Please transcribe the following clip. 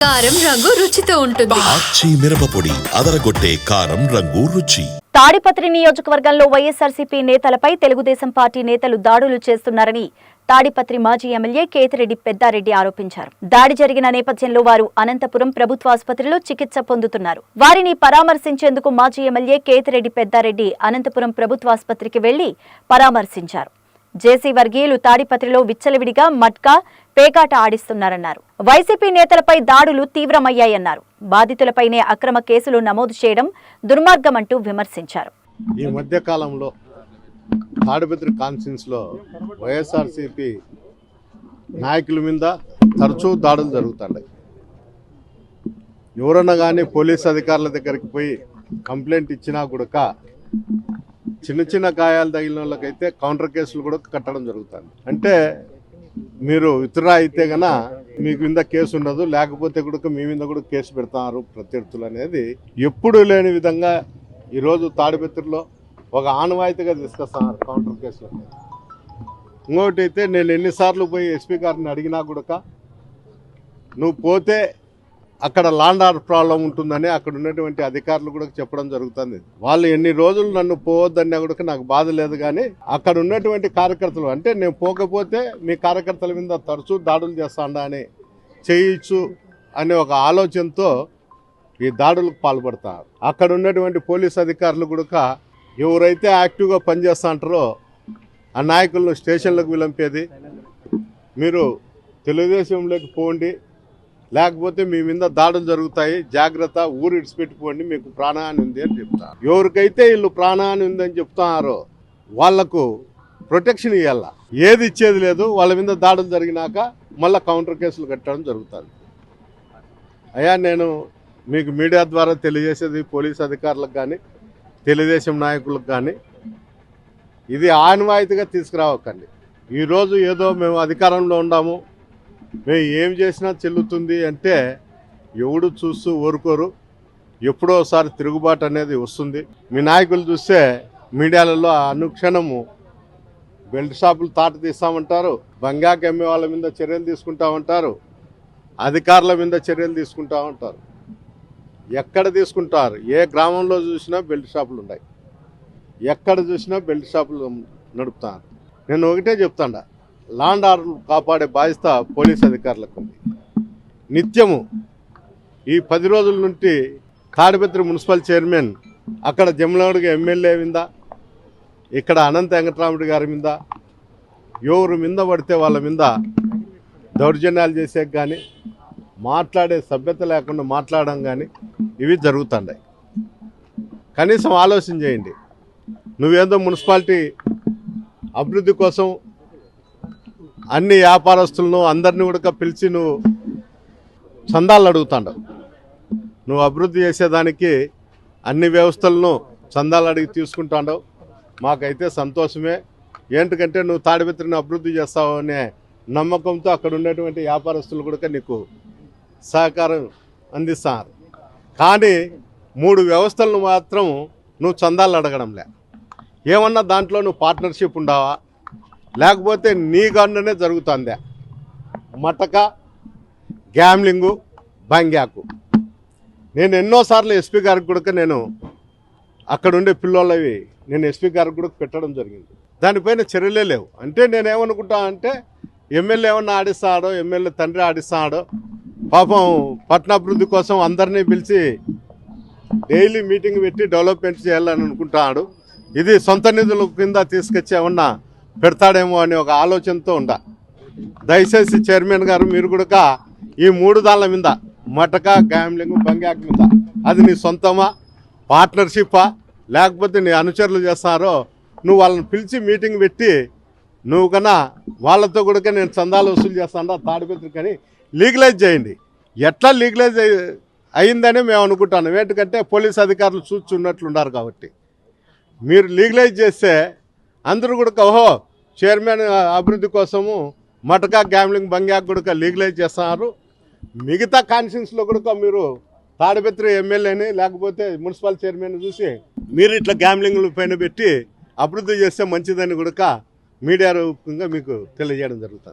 కారం రంగు రుచితో ఉంటుంది. ఆచి మిరపపొడి అదరగొట్టే కారం రంగు రుచి. తాడిపత్రి నియోజకవర్గంలో వైఎస్ఆర్సీపీ నేతలపై తెలుగుదేశం పార్టీ నేతలు దాడులు చేస్తున్నారని తాడిపత్రి మాజీ ఎమ్మెల్యే కేతిరెడ్డి పెద్దారెడ్డి ఆరోపించారు. దాడి జరిగిన నేపథ్యంలో వారు అనంతపురం ప్రభుత్వ ఆసుపత్రిలో చికిత్స పొందుతున్నారు. వారిని పరామర్శించేందుకు మాజీ ఎమ్మెల్యే కేతిరెడ్డి పెద్దారెడ్డి అనంతపురం ప్రభుత్వ ఆసుపత్రికి వెళ్ళి పరామర్శించారు. జేసీ వర్గీయులు తాడిపత్రిలో విచ్చలవిడిగా మట్కా పేకాట ఆడిస్తున్నారన్నారు. వైసీపీ నేతలపై దాడులు తీవ్రమయ్యాయన్నారు. బాధితులపైనే అక్రమ కేసులు నమోదు చేయడం దుర్మార్గమంటూ విమర్శించారు. ఈ మధ్య కాలంలో తాడిపత్రి కాన్ఫరెన్స్లో వైఎస్ఆర్సీపీ నాయకుల మీద తరచూ దాడులు జరుగుతున్నాయి ఎవరన్నా కానీ పోలీస్ అధికారుల దగ్గరికి పోయి కంప్లైంట్ ఇచ్చినా కూడా చిన్న చిన్న గాయాలు తగిలిన వాళ్ళకైతే కౌంటర్ కేసులు కూడా కట్టడం జరుగుతుంది. అంటే మీరు విత్డ్రా అయితే గన మీకు మీద కేసు ఉండదు లేకపోతే కూడా మీ మీద కూడా కేసు పెడతారు ప్రత్యర్థులు అనేది ఎప్పుడూ లేని విధంగా ఈరోజు తాడిపత్రిలో ఒక ఆనవాయితీగా తీసుకొస్తున్నారు కౌంటర్ కేసులు. ఇంకోటి అయితే నేను ఎన్నిసార్లు పోయి ఎస్పీ గారిని అడిగినా కూడా నువ్వు పోతే అక్కడ లాండ్ ఆర్డర్ ప్రాబ్లం ఉంటుందని అక్కడ ఉన్నటువంటి అధికారులు కూడా చెప్పడం జరుగుతుంది. వాళ్ళు ఎన్ని రోజులు నన్ను పోవద్దన్నా కూడా నాకు బాధ లేదు కానీ అక్కడ ఉన్నటువంటి కార్యకర్తలు అంటే నేను పోకపోతే మీ కార్యకర్తల మీద తరచూ దాడులు చేస్తాడా అని చేయొచ్చు అనే ఒక ఆలోచనతో ఈ దాడులకు పాల్పడతారు. అక్కడ ఉన్నటువంటి పోలీస్ అధికారులు కూడా ఎవరైతే యాక్టివ్గా పనిచేస్తా అంటారో ఆ నాయకులను స్టేషన్లకు విలంపేది. మీరు తెలుగుదేశంలోకి పోండి లేకపోతే మీ మీద దాడులు జరుగుతాయి. జాగ్రత్త ఊరు ఇడిచిపెట్టుకోండి మీకు ప్రాణహాని ఉంది అని చెప్తారు ఎవరికైతే వీళ్ళు ప్రాణహాని ఉందని చెప్తున్నారో వాళ్ళకు ప్రొటెక్షన్ ఇవ్వాల ఏది ఇచ్చేది లేదు. వాళ్ళ మీద దాడులు జరిగినాక మళ్ళీ కౌంటర్ కేసులు కట్టడం జరుగుతుంది. అయ్యా నేను మీకు మీడియా ద్వారా తెలియజేసేది పోలీస్ అధికారులకు కానీ తెలుగుదేశం నాయకులకు కానీ ఇది ఆనవాయితీగా తీసుకురావకండి. ఈరోజు ఏదో మేము అధికారంలో ఉన్నాము. మేము ఏం చేసినా చెల్లుతుంది అంటే ఎవడు చూస్తూ ఊరుకోరు. ఎప్పుడో ఒకసారి తిరుగుబాటు అనేది వస్తుంది. మీ నాయకులు చూస్తే మీడియాలలో అనుక్షణము బెల్ట్ షాపులు తాట తీస్తామంటారు బంగాకి అమ్మే వాళ్ళ మీద చర్యలు తీసుకుంటామంటారు అధికారుల మీద చర్యలు తీసుకుంటా ఉంటారు ఎక్కడ తీసుకుంటారు? ఏ గ్రామంలో చూసినా బెల్ట్ షాపులు ఉన్నాయి. ఎక్కడ చూసినా బెల్ట్ షాపులు నడుపుతాను నేను ఒకటే చెప్తాడా లాండ్ ఆర్డర్ కాపాడే బాధ్యత పోలీస్ అధికారులకు ఉంది నిత్యము ఈ పది రోజుల నుండి కాడిపత్రి మున్సిపల్ చైర్మన్ అక్కడ జమలగడుగు ఎమ్మెల్యే మీద ఇక్కడ అనంత వెంకటరాముడి గారి మీద ఎవరు మీద పడితే వాళ్ళ మీద దౌర్జన్యాలు చేసే కానీ మాట్లాడే సభ్యత లేకుండా మాట్లాడడం కానీ ఇవి జరుగుతున్నాయి కనీసం ఆలోచన చేయండి. నువ్వేదో మున్సిపాలిటీ అభివృద్ధి కోసం అన్ని వ్యాపారస్తులను అందరిని కూడా పిలిచి నువ్వు చందాలు అడుగుతాడు నువ్వు అభివృద్ధి చేసేదానికి అన్ని వ్యవస్థలను చందాలు అడిగి తీసుకుంటాడు మాకైతే సంతోషమే. ఏంటికంటే నువ్వు తాడిపత్రిని అభివృద్ధి చేస్తావు అనే నమ్మకంతో అక్కడ ఉన్నటువంటి వ్యాపారస్తులు కూడా నీకు సహకారం అందిస్తారు. కానీ మూడు వ్యవస్థలను మాత్రం నువ్వు చందాలు అడగడంలే ఏమన్నా దాంట్లో నువ్వు పార్ట్నర్షిప్ ఉండవా? లేకపోతే నీ గన్నునే జరుగుతుంది. మటక గ్యామ్లింగు బంగ్యాకు. నేను ఎన్నోసార్లు ఎస్పీ గారికి కూడా నేను అక్కడ ఉండే పిల్లోళ్ళవి నేను ఎస్పీ గారికి కూడా పెట్టడం జరిగింది. దానిపైన చర్యలే లేవు. అంటే నేనేమనుకుంటా అంటే ఎమ్మెల్యే ఏమన్నా ఆడిస్తాడో ఎమ్మెల్యే తండ్రి ఆడిస్తాడో పాపం పట్టణాభివృద్ధి కోసం అందరినీ పిలిచి డైలీ మీటింగ్ పెట్టి డెవలప్మెంట్ చేయాలని అనుకుంటాడు. ఇది సొంత నిధుల కింద తీసుకొచ్చి ఏమన్నా పెడతాడేమో అనే ఒక ఆలోచనతో ఉండ. దయచేసి చైర్మన్ గారు మీరు కూడా ఈ మూడు దాళ్ళ మీద మటక గ్యాంబ్లింగ్ బంగాక్ మీద అది నీ సొంతమా పార్ట్నర్షిప్పా లేకపోతే నీ అనుచరులు చేస్తారో నువ్వు వాళ్ళని పిలిచి మీటింగ్ పెట్టి నువ్వు కన్నా వాళ్ళతో కూడా నేను చందాలు వసూలు చేస్తాను తాడిపత్రి కానీ లీగలైజ్ చేయండి. ఎట్లా లీగలైజ్ అయిందని మేము అనుకుంటాను ఎందుకంటే పోలీస్ అధికారులు చూస్తున్నట్లున్నారు కాబట్టి. మీరు లీగలైజ్ చేస్తే అందరూ కూడా ఓహో చైర్మన్ అభివృద్ధి కోసము మటకా గ్యామ్లింగ్ బంగ్యాక్ కూడా లీగలైజ్ చేస్తున్నారు. మిగతా కాన్స్టిట్యూన్స్లో కూడా మీరు తాడిపత్రి ఎమ్మెల్యేని లేకపోతే మున్సిపల్ చైర్మన్ చూసి మీరు ఇట్లా గ్యామ్లింగ్ల పైన పెట్టి అభివృద్ధి చేస్తే మంచిదని కూడా మీడియా రూపంగా మీకు తెలియజేయడం జరుగుతుంది.